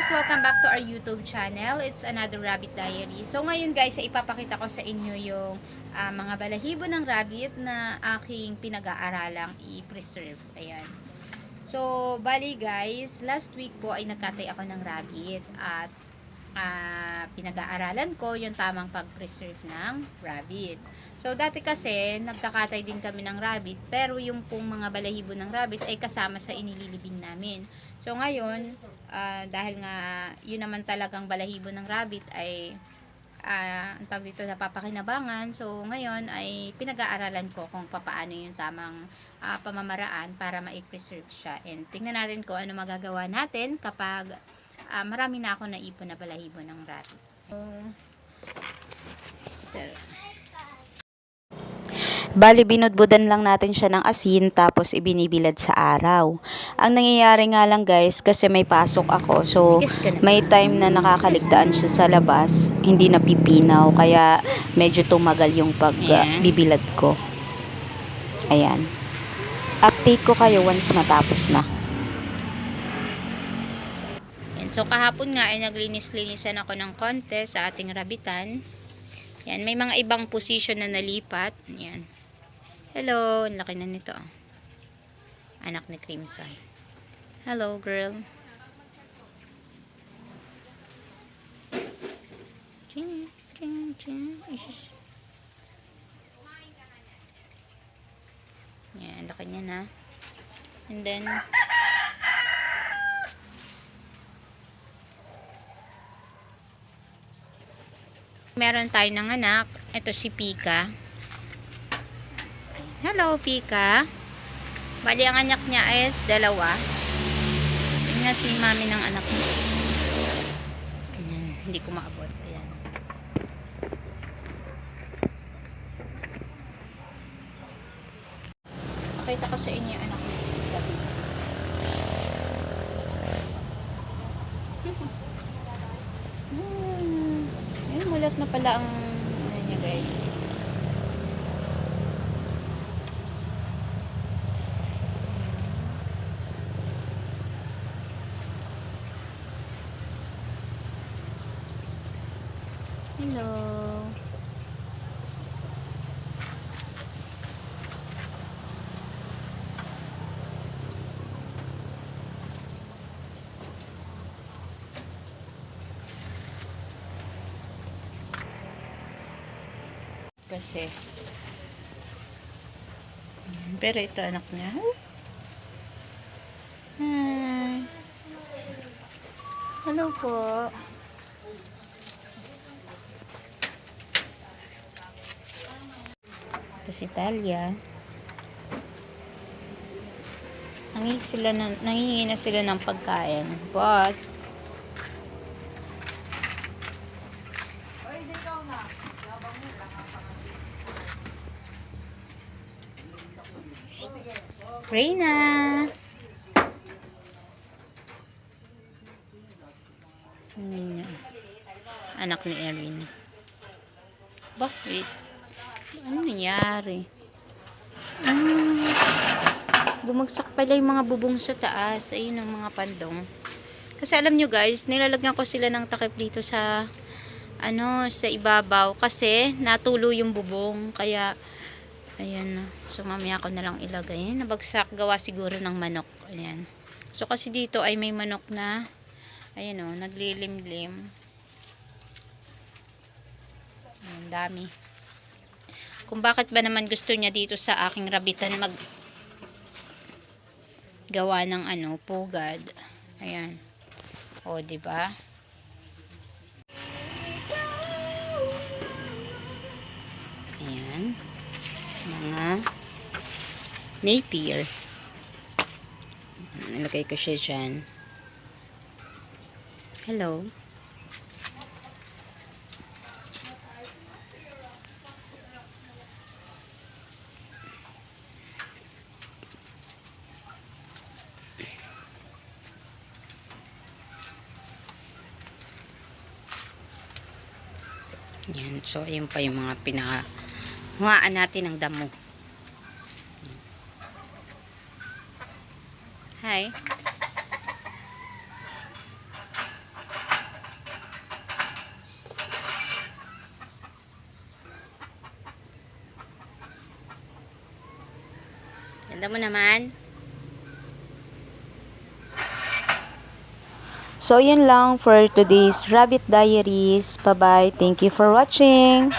guys! Welcome back to our YouTube channel. It's another Rabbit Diary. So ngayon guys, ipapakita ko sa inyo yung ah, mga balahibo ng rabbit na aking pinag-aaralang i-preserve. Ayan. So, bali guys, last week po ay nagkatay ako ng rabbit at ah, pinag-aaralan ko yung tamang pag-preserve ng rabbit. So, dati kasi, nagkakatay din kami ng rabbit, pero yung pong mga balahibo ng rabbit ay kasama sa inililibing namin. So, ngayon, ah, dahil nga yun naman talagang balahibo ng rabbit ay ah, ang tawag dito napapakinabangan. So, ngayon ay pinag-aaralan ko kung papaano yung tamang ah, pamamaraan para ma-preserve siya. And tingnan natin kung ano magagawa natin kapag ah, marami na ako naipon na balahibo ng rabbit. So, Bali, binudbudan lang natin siya ng asin tapos ibinibilad sa araw. Ang nangyayari nga lang guys, kasi may pasok ako. So, may time na nakakaligtaan siya sa labas. Hindi napipinaw. Kaya medyo tumagal yung pagbibilad ko. Ayan. Update ko kayo once matapos na. Yan. So, kahapon nga ay naglinis-linisan ako ng konti sa ating rabitan. Yan. May mga ibang position na nalipat. Yan. Hello. Ang laki na nito. Anak ni Crimson. Hello, girl. Ching, ching, ching. Yan. Laki niya na. And then, Meron tayo ng anak. Ito si Pika. Hello, Pika. Bali, ang anak niya is dalawa. Tingnan si mami ng anak niya. Ayan, hindi ko maabot. Ayan. Pakita ko sa inyo yung anak niya. Gabi. Hmm. Ayun, mulat na pala ang ano niya guys. Hello. Kasi pero ito anak niya. Hi. Hello po. Ito si Talia. Nangingi sila na, na sila ng pagkain. But, Ano niya? Anak ni Erin. Bakit? Ano nangyari? Ah, bumagsak pala yung mga bubong sa taas. Ayun ang mga pandong. Kasi alam nyo guys, nilalagyan ko sila ng takip dito sa ano, sa ibabaw. Kasi natulo yung bubong. Kaya, ayan na. So, mamaya ko na lang ilagay. Nabagsak. Gawa siguro ng manok. Ayan. So, kasi dito ay may manok na, ayan o, naglilimlim. Ayan, dami. Kung bakit ba naman gusto niya dito sa aking rabitan mag gawa ng ano, pugad. Ayan. O, di ba? Ayan. Mga napier. Nilagay ko siya dyan. Hello. Yan. So, ayun pa yung mga pinaka hungaan natin ang damo. Hi. Ganda mo naman. So, yun lang for today's Rabbit Diaries. Bye-bye. Thank you for watching.